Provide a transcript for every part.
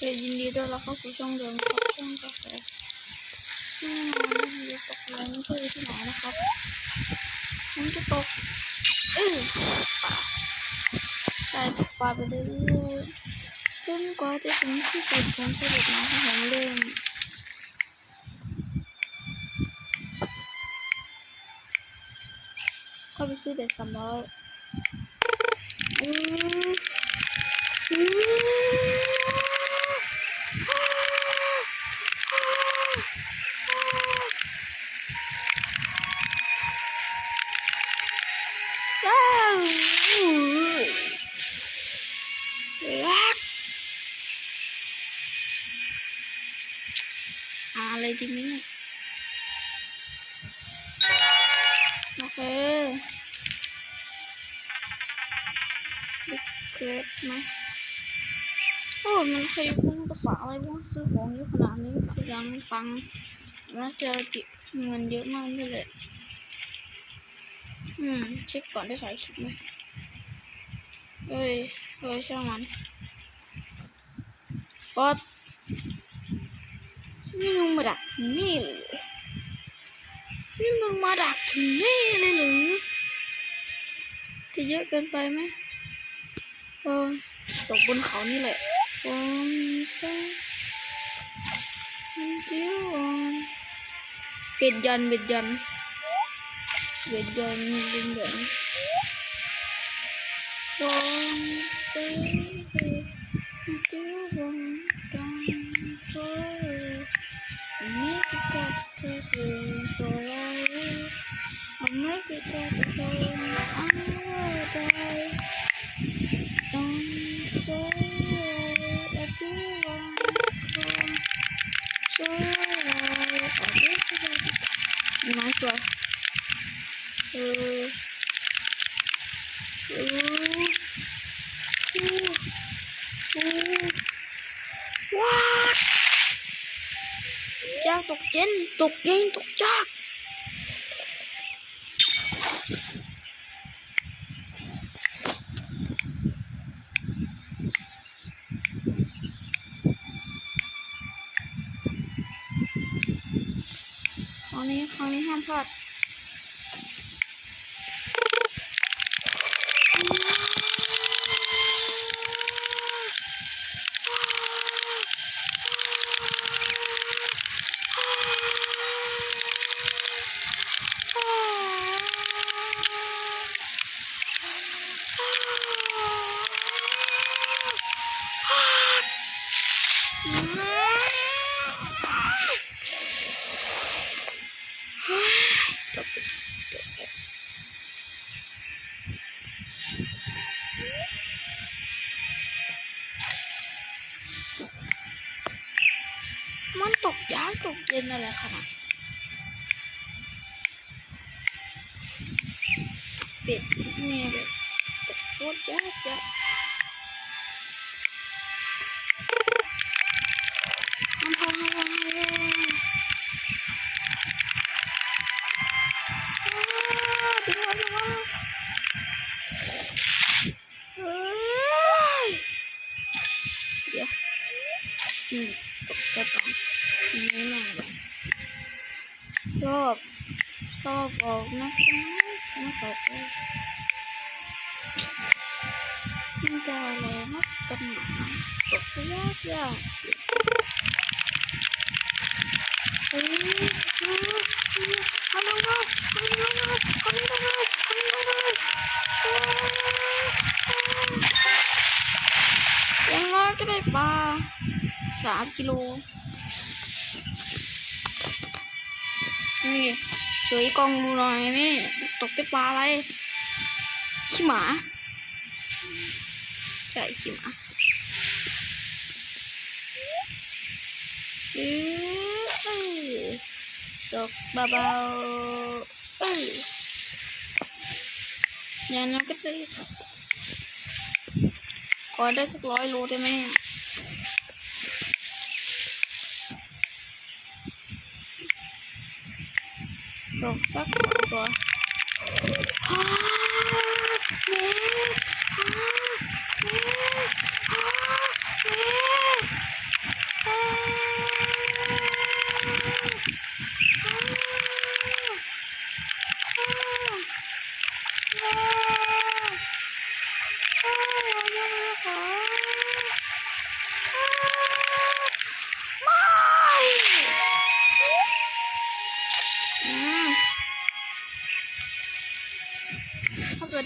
เคยินดีต้อนรับเข้าสู่ช่องเดิมครับช่องกาแฟที่นอนไม่มีตกแรงไม่เคยที่ไหนนะครับมันจะตกเออป่าได้ตกปลาไปเรื่อยๆจนกว่าจะถึงที่สุดของเทเลตน้ำของผมเล่มเข้าไปซื้อเด็ดสามร้อยอืออือ หาอะไรดีมเนี่ยโอเคบุกเกตไหมโอ้มันใครพูดภาษาอะไรวะซื้อของเยอะขนาดนี้คือยังปังน่าจะเก็บเงินเยอะมากนี่แหละอืม เช็คก่อนได้ถ่ายคลิปไหมเอ้ยเอ้ยช่างมันก็ นี่มึงมาดักนี่เลยนี่มึงมาดักถึงนี่เลยหรือจะเยอะเกินไปไหมเออตกบนเขานี่แหละโอ้ยซะมันเจียวอ่อนเบ็ดยันเบ็ดยันเบ็ดยันเบ็ดยัน One day, do one down for I make kissing forever. I'll make it better another day. Don't say that you want to. So I will be Nice one. เย็นตกเย็นตกจากครั้งนี้ครั้งนี้ห้ามพลาด มันตกยากตกเย็นอะไรขนาดเป็ดเนี่ยแบบตกโคตรยากจ้ะ กนะใช่ไหมไม่ตกเลยมันจะอะไรนักกันหนาตกยากยากเฮ้ยฮัลโหลฮัลโหลฮัลโหลฮัลโหลฮัลโหลอย่างน้อยก็ได้ปลาสามกิโลนี่ ช่วยกล้องดูหน่อยนี่ตกได้ปลาอะไรขี้หมาใช่ขี้หมาเออเออตกเบาๆเอออย่างนั้นก็ได้ขอได้สักร้อยโลได้ไหมตกสักสอง ตัวฮ่าเ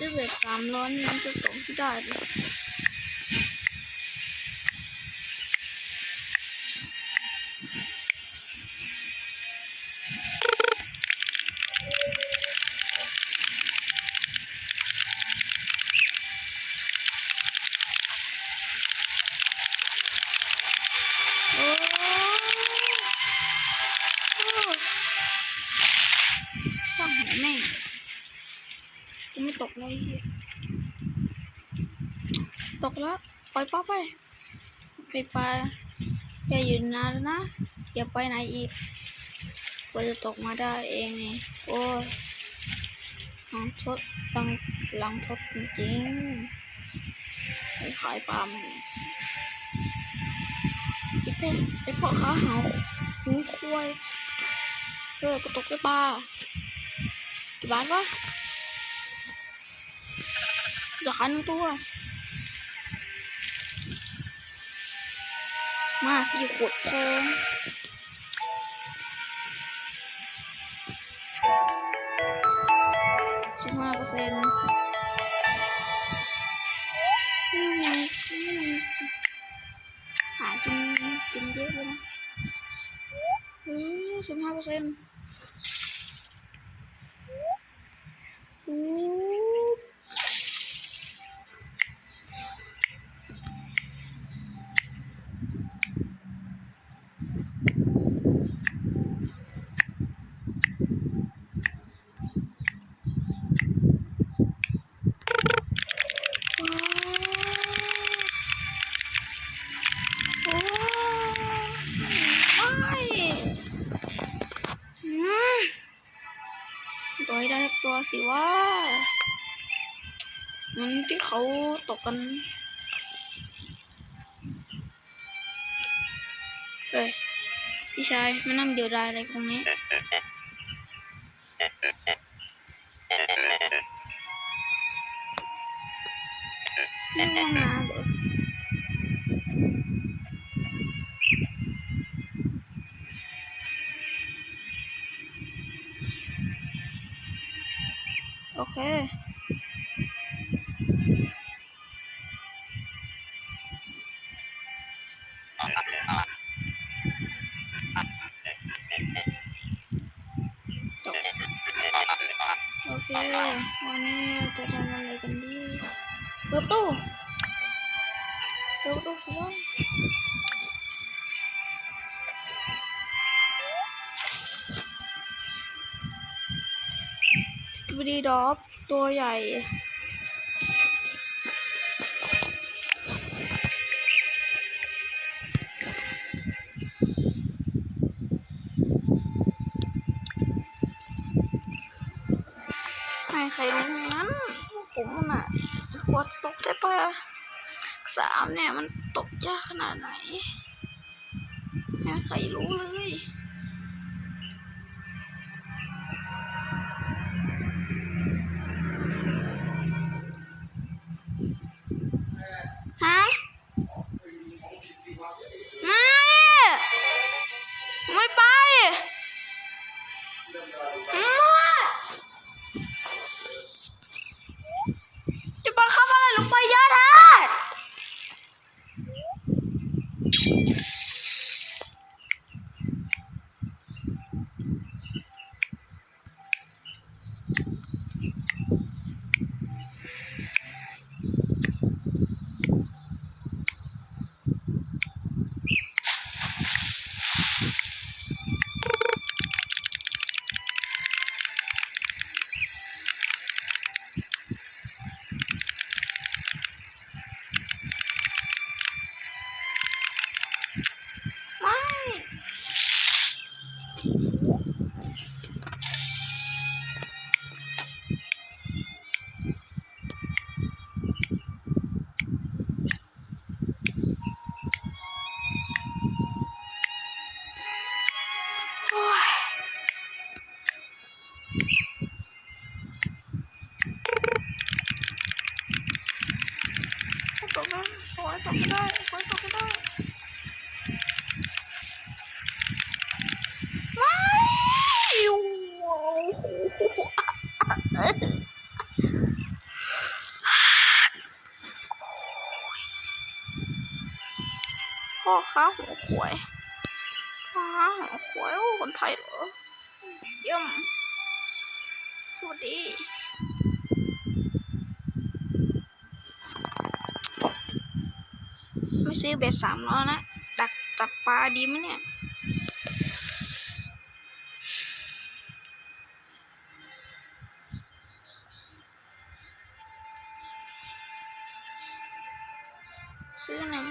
ได้เบ็ดสามร้อยนี่มันจะตกที่ได้เลย ตกเลยตกแล้วปล่อยป้าไปไปปลาอย่าอยู่นานนะ อย่าไปไหนอีกกว่าจะตกมาได้เองนี่โอ้ยหลังทดตังหลังทดจริงๆไปขายปลามันไอ้เพชไอ้พ่อค้าหาหูควายเออก็ตกได้ปลากี่บาทวะ จะขาหนึ่งตัว มาสี่ขวดทองสิบห้าเปอร์เซ็นต์ยังหากินกินเยอะเลยนะอือสิบห้าเปอร์เซ็นต์ ตัวสิว่ามันที่เขาตกกันเอ้ยพี่ชายมานั่งเดียวดายอะไรตรงนี้ไม่ง่วงนอ ควันนี้เราจะทำอะไรกันดีเปิดปรถตู้เปิดปรถตู้สิวะสกิบดีดอฟตัวใหญ่ รรู้ทั้งนั้น ผมน่ะกว่าจะตกได้ปะสามเนี่ยมันตกยากขนาดไหน ไม่ใครรู้เลย ตกได้โอ้ยตกไม่ได้โอ้ยตกไม่ได้ ไม่โอ้โห พ่อค้าหัวขวายพ่อค้าหัวขวายโอ้คนไทยเหรอเยี่ยมสวัสดีไม่ซื้อเบ็ดสามร้อนะ ดักจับปลาดีไหมเนี่ยซื้อหนึ่ง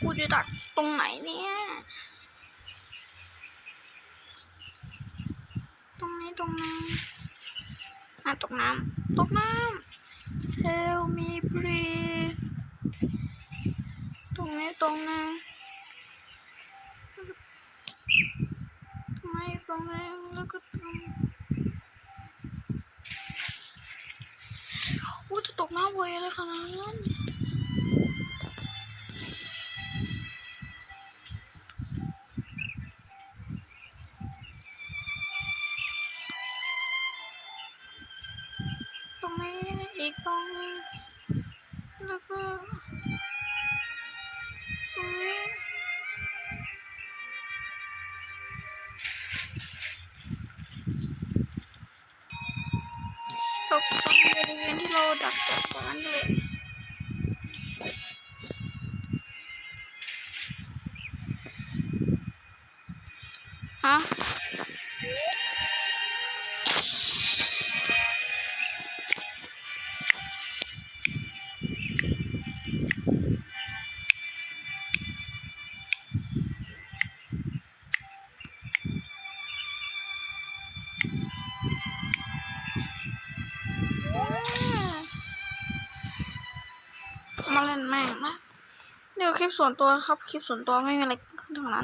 กูจะดักตรงไหนเนี่ยตรงนี้ตรงนี้อะตกน้ำตกน้ำ Help me please ตรงนี้ตรงนึงตรงนี้ตรงนึงแล้วก็ตรงโอ้จะตกน้ำไวอะไรขนาดนั้น ที่เส่วนตัวครับ คลิปส่วนตัวไม่มีอะไรขึ้นทางนั้น